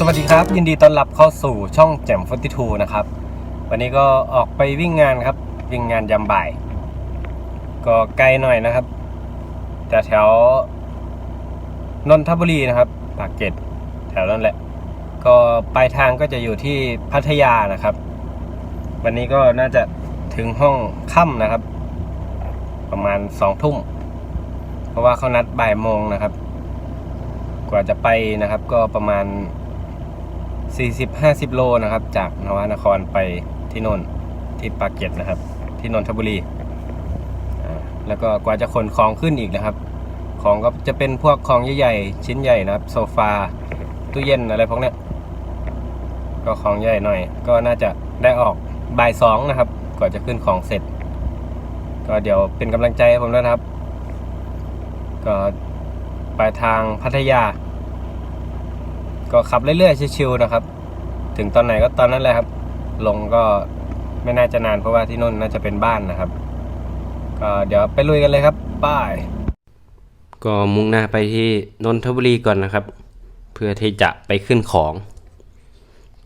สวัสดีครับ ยินดีต้อนรับเข้าสู่ช่องแจ่มฟติทูนะครับ วันนี้ก็ออกไปวิ่งงานครับ วิ่งงานยามบ่าย ก็ไกลหน่อยนะครับแต่แถวนนทบุรีนะครับปากเกร็ดแถวนั้นแหละ ก็ปลายทางก็จะอยู่ที่พัทยานะครับ วันนี้ก็น่าจะถึงห้องค่ำนะครับ ประมาณสองทุ่ม เพราะว่าเขานัดบ่ายโมงนะครับ กว่าจะไปนะครับ ก็ประมาณ 40-50 โลนะครับ จากนวนครไปที่นนท์ที่ปากเกร็ดนะครับ ที่นนทบุรีแล้วก็กว่าจะขนของขึ้นอีกนะครับ ของก็จะเป็นพวกของใหญ่ๆชิ้นใหญ่นะครับ โซฟาตู้เย็นอะไรพวกนี้ก็ของใหญ่หน่อย ก็น่าจะได้ออกบ่ายสองนะครับกว่าจะขึ้นของเสร็จ ก็เดี๋ยวเป็นกำลังใจให้ผมด้วยนะครับ ก็ปลายทางพัทยา ก็ขับเรื่อยๆชิวๆนะครับ ถึงตอนไหนก็ตอนนั้นแหละครับ ลงก็ไม่น่าจะนานเพราะว่าที่นู่นน่าจะเป็นบ้านนะครับ ก็เดี๋ยวไปลุยกันเลยครับป้ายก็มุ่งหน้าไปที่นนทบุรีก่อนนะครับ เพื่อที่จะไปขึ้นของ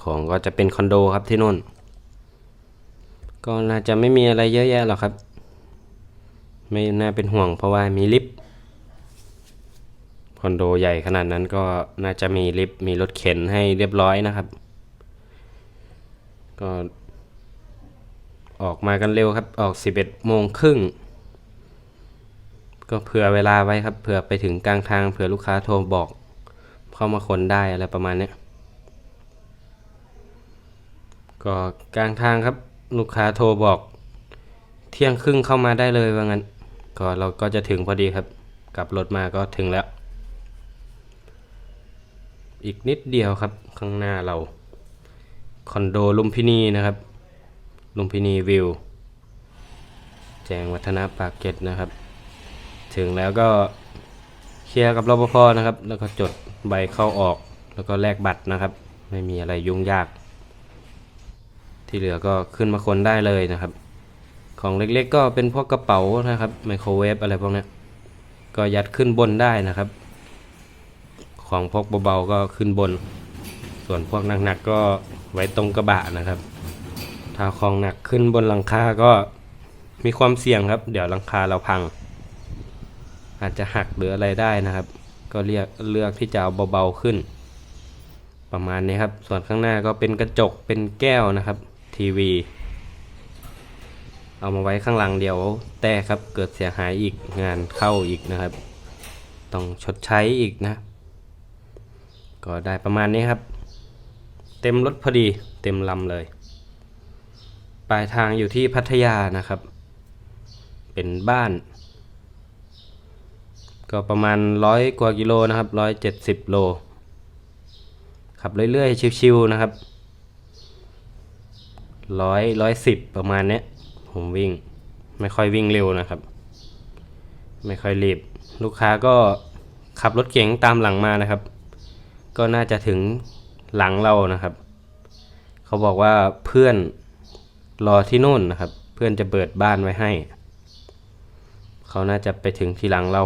ของก็จะเป็นคอนโดครับที่นู่น ก็น่าจะไม่มีอะไรเยอะแยะหรอกครับ ไม่น่าเป็นห่วงเพราะว่ามีลิฟต์ คอนโดใหญ่ขนาดนั้นก็น่าจะมีลิฟต์มีรถเข็นให้เรียบร้อยนะครับ ก็ ออกมากันเร็วครับ ออก 11โมงครึ่งก็เผื่อเวลาไว้ครับเผื่อไปถึงกลางทางเผื่อลูกค้าโทรบอก เข้ามาคนได้อะไรประมาณเนี้ยก็กลางทางครับ ลูกค้าโทรบอก เที่ยงครึ่งเข้ามาได้เลยว่างั้น ก็เราก็จะถึงพอดีครับ กลับรถมาก็ถึงแล้ว อีกนิดเดียวครับ ข้างหน้าเรา คอนโดลุมพินีนะครับ ลุมพินีวิว แจงวัฒนาปากเกร็ดนะครับ ถึงแล้วก็เคลียร์กับรปภนะครับ แล้วก็จดใบเข้าออก แล้วก็แลกบัตรนะครับ ไม่มีอะไรยุ่งยาก ที่เหลือก็ขึ้นมาคนได้เลยนะครับ ของเล็กๆก็เป็นพวกกระเป๋านะครับไมโครเวฟอะไรพวกนี้ก็ยัดขึ้นบนได้นะครับ ของพกเบาๆก็ขึ้นบน ส่วนพวกหนักๆก็ไว้ตรงกระบะนะครับ ถ้าของหนักขึ้นบนหลังคาก็มีความเสี่ยงครับ เดี๋ยวหลังคาเราพัง อาจจะหักหรืออะไรได้นะครับ ก็เรียกเลือกที่จะเอาเบาๆขึ้น ประมาณนี้ครับ ส่วนข้างหน้าก็เป็นกระจกเป็นแก้วนะครับ ทีวี เอามาไว้ข้างหลังเดียวแต่ครับเกิดเสียหายอีกงานเข้าอีกนะครับ ต้องชดใช้อีกนะ ก็ได้ประมาณนี้ครับ เต็มรถพอดีเต็มลำเลย ปลายทางอยู่ที่พัทยานะครับ เป็นบ้าน ก็ประมาณร้อยกว่ากิโลนะครับร้อยเจ็ดสิบโลขับเรื่อยๆชิวๆนะครับร้อยร้อยสิบประมาณเนี้ยผมวิ่งไม่ค่อยวิ่งเร็วนะครับ ไม่ค่อยรีบ ลูกค้าก็ขับรถเก๋งตามหลังมานะครับ ก็น่าจะถึงหลังเรานะครับ เขาบอกว่าเพื่อนรอที่นู่นนะครับ เพื่อนจะเปิดบ้านไว้ให้ เขาน่าจะไปถึงที่หลังเรา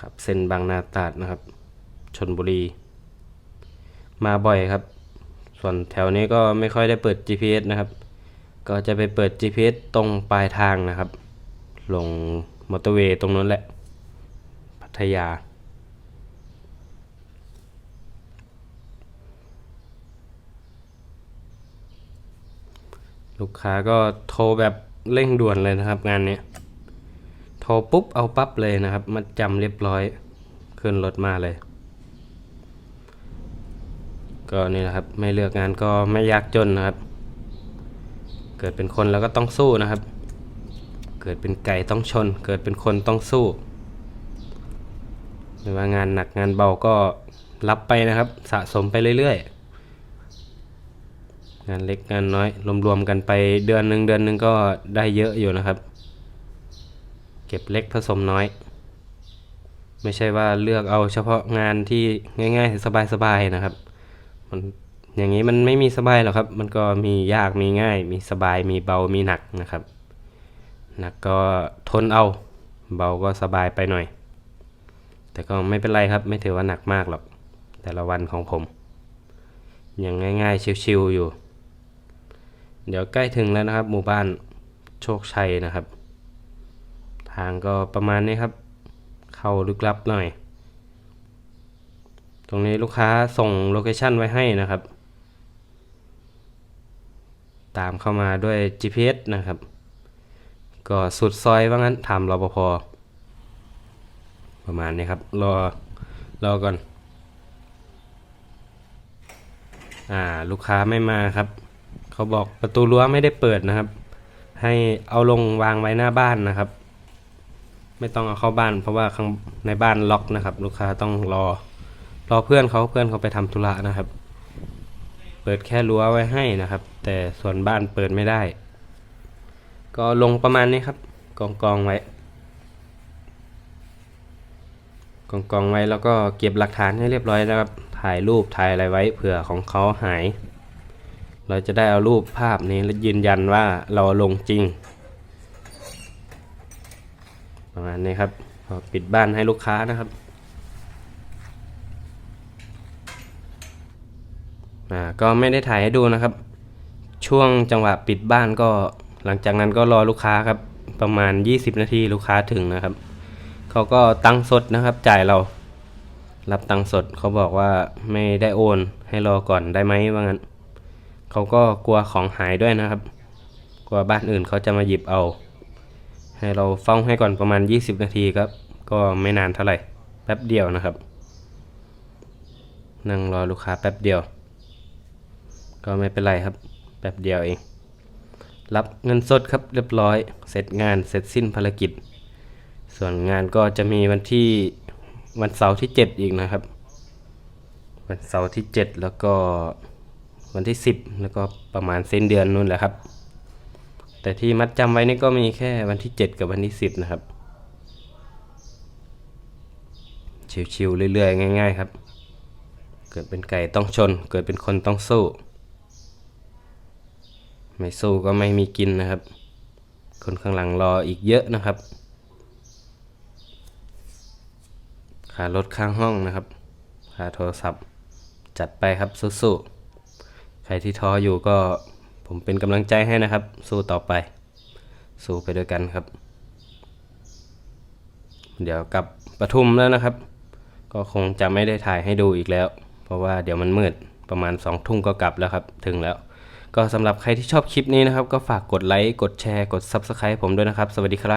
ครับเส้นบางนาตราดนะครับชนบุรี มาบ่อยครับ ส่วนแถวนี้ก็ไม่ค่อยได้เปิด GPS นะครับ ก็จะไปเปิด GPS ตรงปลายทางนะครับ ลงมอเตอร์เวย์ตรงนั้นแหละ ทยา ลูกค้าก็โทรแบบเร่งด่วนเลยนะครับงานนี้โทรปุ๊บเอาปั๊บเลยนะครับมาจำเรียบร้อยขึ้นรถมาเลย ก็นี่แหละครับไม่เลือกงานก็ไม่ยากจนนะครับ เกิดเป็นคนแล้วก็ต้องสู้นะครับ เกิดเป็นไก่ต้องชน เกิดเป็นคนต้องสู้ ไม่ว่างานหนักงานเบาก็รับไปนะครับ สะสมไปเรื่อยๆ งานเล็กงานน้อย รวมๆกันไปเดือนหนึ่งเดือนหนึ่งก็ได้เยอะอยู่นะครับ เก็บเล็กผสมน้อย ไม่ใช่ว่าเลือกเอาเฉพาะงานที่ง่ายๆ สบายๆนะครับ มันอย่างนี้มันไม่มีสบายหรอกครับ มันก็มียากมีง่าย มีสบายมีเบามีหนักนะครับ หนักก็ทนเอา เบาก็สบายไปหน่อย แต่ก็ไม่เป็นไรครับ ไม่ถือว่าหนักมากหรอก แต่ละวันของผม ยังง่ายๆชิวๆอยู่ เดี๋ยวใกล้ถึงแล้วนะครับ หมู่บ้านโชคชัยนะครับ ทางก็ประมาณนี้ครับ เข้าลึกลับหน่อย ตรงนี้ลูกค้าส่งโลเคชั่นไว้ให้นะครับ ตามเข้ามาด้วย GPS นะครับ ก็สุดซอยว่างั้นทำรปภ ประมาณนี้ครับ รอ รอก่อน อ่า ลูกค้าไม่มาครับ เขาบอกประตูรั้วไม่ได้เปิดนะครับ ให้เอาลงวางไว้หน้าบ้านนะครับ ไม่ต้องเอาเข้าบ้าน เพราะว่าข้างในบ้านล็อกนะครับ ลูกค้าต้องรอ รอเพื่อนเขาเพื่อนเขาไปทำธุระนะครับ เปิดแค่รั้วไว้ให้นะครับ แต่ส่วนบ้านเปิดไม่ได้ ก็ลงประมาณนี้ครับ กองกองไว้ กองกองไว้แล้วก็เก็บหลักฐานให้เรียบร้อยนะครับ ถ่ายรูปถ่ายอะไรไว้เผื่อของเขาหาย เราจะได้เอารูปภาพนี้และยืนยันว่าเราลงจริง ประมาณนี้ครับปิดบ้านให้ลูกค้านะครับอ่าก็ไม่ได้ถ่ายให้ดูนะครับ ช่วงจังหวะปิดบ้านก็หลังจากนั้นก็รอลูกค้าครับ ประมาณ 20 นาทีลูกค้าถึงนะครับ เขาก็ตังสดนะครับ จ่ายเรา รับตังสดเขาบอกว่าไม่ได้โอน ให้รอก่อนได้ไหมว่างั้นเขาก็กลัวของหายด้วยนะครับ กลัวบ้านอื่นเขาจะมาหยิบเอา ให้เราเฝ้าให้ก่อนประมาณ 20 นาทีครับ ก็ไม่นานเท่าไหร่ แป๊บเดียวนะครับ นั่งรอลูกค้าแป๊บเดียว ก็ไม่เป็นไรครับ แป๊บเดียวเอง รับเงินสดครับเรียบร้อย เสร็จงานเสร็จสิ้นภารกิจ ส่วนงานก็จะมีวันที่วันเสาร์ที่ 7 อีกนะครับ วันเสาร์ที่ 7 แล้วก็วันที่ 10 แล้วก็ประมาณสิ้นเดือนนู่นแหละครับ แต่ที่มัดจำไว้นี่ก็มีแค่วันที่ 7 กับวันที่ 10 นะครับ ชิวๆเรื่อยๆ ง่าย ๆ ครับ เกิดเป็นไก่ต้องชน เกิดเป็นคนต้องสู้ ไม่สู้ก็ไม่มีกินนะครับ คนข้างหลังรออีกเยอะนะครับ ค่ารถข้างห้องนะครับ ค่าโทรศัพท์ จัดไปครับสู้ๆใครที่ท้ออยู่ก็ผมเป็นกำลังใจให้นะครับ สู้ต่อไป สู้ไปด้วยกันครับ เดี๋ยวกลับปทุมแล้วนะครับ ก็คงจะไม่ได้ถ่ายให้ดูอีกแล้ว เพราะว่าเดี๋ยวมันมืดประมาณ2องทุ่มก็กลับแล้วครับ ถึงแล้ว ก็สำหรับใครที่ชอบคลิปนี้นะครับ ก็ฝากกดไลค์ กดแชร์ กด Subscribe ผมด้วยนะครับ สวัสดีครับ